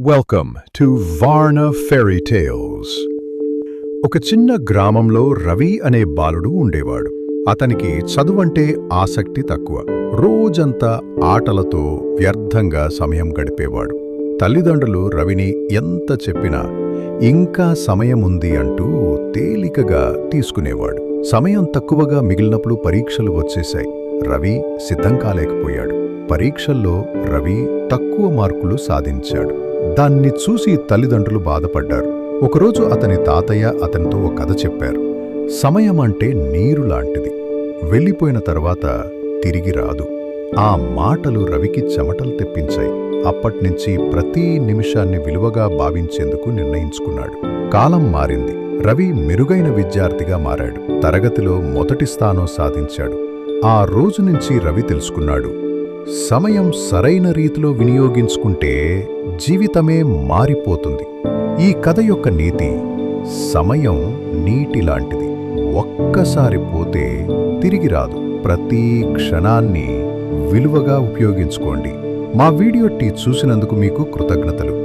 Welcome to Varna fairy tales ఒక చిన్న గ్రామంలో రవి అనే బాలుడు ఉండేవాడు. అతనికి చదువంటే ఆసక్తి తక్కువ. రోజంతా ఆటలతో వ్యర్థంగా సమయం గడిపేవాడు. తల్లిదండ్రులు రవిని ఎంత చెప్పినా ఇంకా సమయముంది అంటూ తేలికగా తీసుకునేవాడు. సమయం తక్కువగా మిగిలినప్పుడు పరీక్షలు వచ్చేశాయి. రవి సిద్ధం కాలేకపోయాడు పరీక్షల్లో రవి తక్కువ మార్కులు సాధించాడు. దాన్ని చూసి తల్లిదండ్రులు బాధపడ్డారు. ఒకరోజు అతని తాతయ్య అతనితో ఒక కథ చెప్పారు. సమయం అంటే నీరు లాంటిది. వెళ్ళిపోయిన తర్వాత తిరిగి రాదు. ఆ మాటలు రవికి చెమటలు తెప్పించాయి. అప్పట్నుంచి ప్రతి నిమిషాన్ని విలువగా భావించేందుకు నిర్ణయించుకున్నాడు. కాలం మారింది. రవి మెరుగైన విద్యార్థిగా మారాడు. తరగతిలో మొదటి స్థానం సాధించాడు. ఆ రోజు నుంచి రవి తెలుసుకున్నాడు. సమయం సరైన రీతిలో వినియోగించుకుంటే జీవితమే మారిపోతుంది. ఈ కథ యొక్క నీతి సమయం నీటి లాంటిది. ఒక్కసారి పోతే తిరిగి రాదు. ప్రతి క్షణాన్ని విలువగా ఉపయోగించుకోండి. మా వీడియో టీ చూసినందుకు మీకు కృతజ్ఞతలు.